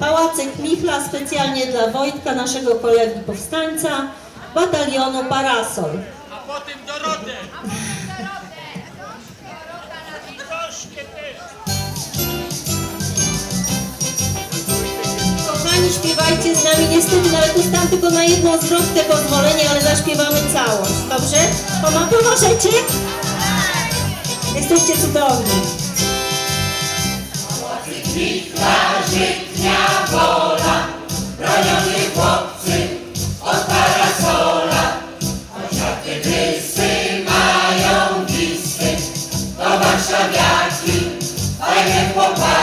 Pałacyk Michla specjalnie dla Wojtka, naszego kolegi powstańca, batalionu Parasol. A potem Dorotę. Kochani, śpiewajcie z nami. Niestety nawet dostałam tylko na jedną zwrotkę pozwolenie, ale zaśpiewamy całość. Dobrze? Poma- Pomożecie? Jesteście cudowni. Żitnia, żitnia wola, bronią mnie chłopcy od parasola. Choć artyklysy mają listy, to warszawiaki, fajne chłopaki.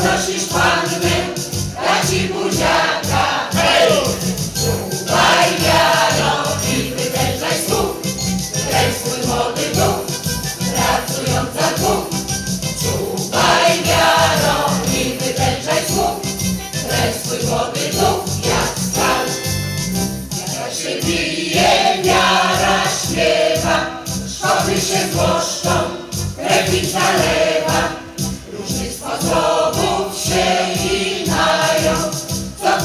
podnosisz pannę, ja ci buziaka, hej! Czuwaj wiaro i wytęczaj słów, ten swój młody duch, pracująca dwóch. Czuwaj wiaro i wytęczaj słów, ten swój młody duch, jak stan. Wiara się bije, wiara śpiewa, szkoły się złoszczą, krew i zalewa.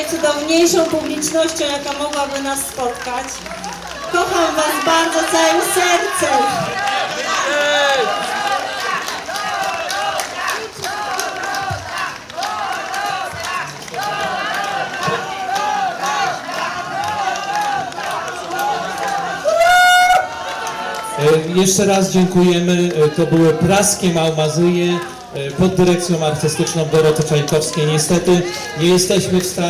Najcudowniejszą publicznością, jaka mogłaby nas spotkać. Kocham Was bardzo całym sercem. E, Jeszcze raz dziękujemy. E, To były praskie Małmazyje e, pod dyrekcją artystyczną Doroty Czajkowskiej. Niestety nie jesteśmy w stanie